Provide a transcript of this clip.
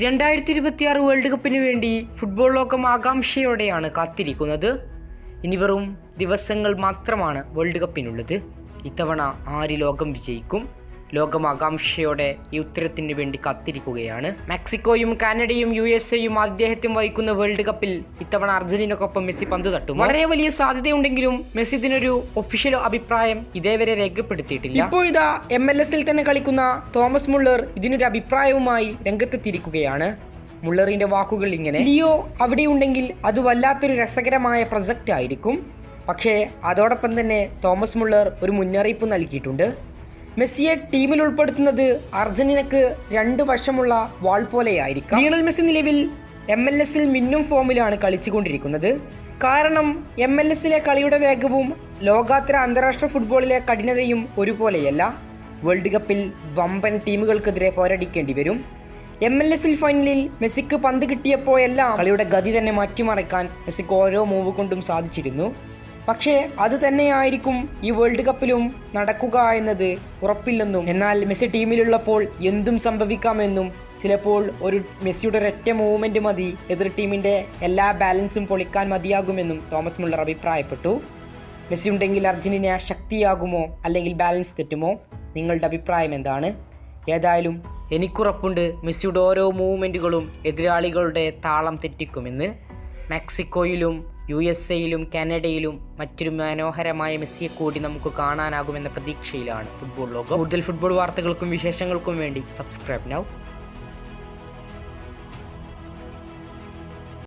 രണ്ടായിരത്തി ഇരുപത്തിയാറ് വേൾഡ് കപ്പിന് വേണ്ടി ഫുട്ബോൾ ലോകം ആകാംക്ഷയോടെയാണ് കാത്തിരിക്കുന്നത്. ഇനി വെറും ദിവസങ്ങൾ മാത്രമാണ് വേൾഡ് കപ്പിനുള്ളത് ഇത്തവണ ആര് ലോകം വിജയിക്കും? ലോകം ആകാംക്ഷയോടെ ഈ ഉത്തരത്തിന് വേണ്ടി കാത്തിരിക്കുകയാണ്. മെക്സിക്കോയും കാനഡയും യു എസ് എയും ആദ്യഹത്യം വഹിക്കുന്ന വേൾഡ് കപ്പിൽ ഇത്തവണ അർജന്റീനക്കൊപ്പം മെസ്സി പന്ത് തട്ടും വളരെ വലിയ സാധ്യതയുണ്ടെങ്കിലും മെസ്സി ഇതിനൊരു ഒഫീഷ്യൽ അഭിപ്രായം ഇതേവരെ രേഖപ്പെടുത്തിയിട്ടില്ല. ഇപ്പോഴിതാ എം എൽ എസിൽ തന്നെ കളിക്കുന്ന തോമസ് മുള്ളർ ഇതിനൊരു അഭിപ്രായവുമായി രംഗത്തെത്തിയിരിക്കുകയാണ്. മുള്ളറിന്റെ വാക്കുകൾ ഇങ്ങനെ ലിയോ അവിടെയുണ്ടെങ്കിൽ അത് വല്ലാത്തൊരു രസകരമായ പ്രൊജക്റ്റ് ആയിരിക്കും. പക്ഷേ അതോടൊപ്പം തന്നെ തോമസ് മുള്ളർ ഒരു മുന്നറിയിപ്പ് നൽകിയിട്ടുണ്ട്. മെസ്സിയെ ടീമിൽ ഉൾപ്പെടുത്തുന്നത് അർജന്റീനക്ക് രണ്ടു വശമുള്ള വാൾ പോലെയായിരിക്കാം. ലീണൽ മെസ്സി നിലവിൽ എം എൽ എസിൽ മിന്നും ഫോമിലാണ് കളിച്ചുകൊണ്ടിരിക്കുന്നത്. കാരണം എം എൽ എസിലെ കളിയുടെ വേഗവും ലോകാത്തര അന്താരാഷ്ട്ര ഫുട്ബോളിലെ കഠിനതയും ഒരുപോലെയല്ല. വേൾഡ് കപ്പിൽ വമ്പൻ ടീമുകൾക്കെതിരെ പോരടിക്കേണ്ടി വരും. എം എൽ എസിൽ ഫൈനലിൽ മെസ്സിക്ക് പന്ത് കിട്ടിയപ്പോഴെല്ലാം കളിയുടെ ഗതി തന്നെ മാറ്റിമറിക്കാൻ മെസ്സിക്ക് ഓരോ മൂവ് കൊണ്ടും സാധിച്ചിരുന്നു. പക്ഷേ അത് തന്നെയായിരിക്കും ഈ വേൾഡ് കപ്പിലും നടക്കുക എന്നത് ഉറപ്പില്ലെന്നും എന്നാൽ മെസ്സി ടീമിലുള്ളപ്പോൾ എന്തും സംഭവിക്കാമെന്നും ചിലപ്പോൾ ഒരു മെസ്സിയുടെ ഒരൊറ്റ മൂവ്മെന്റ് മതി എതിർ ടീമിന്റെ എല്ലാ ബാലൻസും പൊളിക്കാൻ മതിയാകുമെന്നും തോമസ് മുള്ളർ അഭിപ്രായപ്പെട്ടു. മെസ്സി ഉണ്ടെങ്കിൽ അർജന്റീന ശക്തിയാകുമോ അല്ലെങ്കിൽ ബാലൻസ് തെറ്റുമോ? നിങ്ങളുടെ അഭിപ്രായം എന്താണ്? ഏതായാലും എനിക്കുറപ്പുണ്ട് മെസ്സിയുടെ ഓരോ മൂവ്മെന്റുകളും എതിരാളികളുടെ താളം തെറ്റിക്കുമെന്ന്. മെക്സിക്കോയിലും യു എസ് എയിലും കാനഡയിലും മറ്റൊരു മനോഹരമായ മെസ്സിയെ കൂടി നമുക്ക് കാണാനാകുമെന്ന പ്രതീക്ഷയിലാണ് ഫുട്ബോൾ ലോകം. കൂടുതൽ ഫുട്ബോൾ വാർത്തകൾക്കും വിശേഷങ്ങൾക്കും വേണ്ടി സബ്സ്ക്രൈബ് നൗ.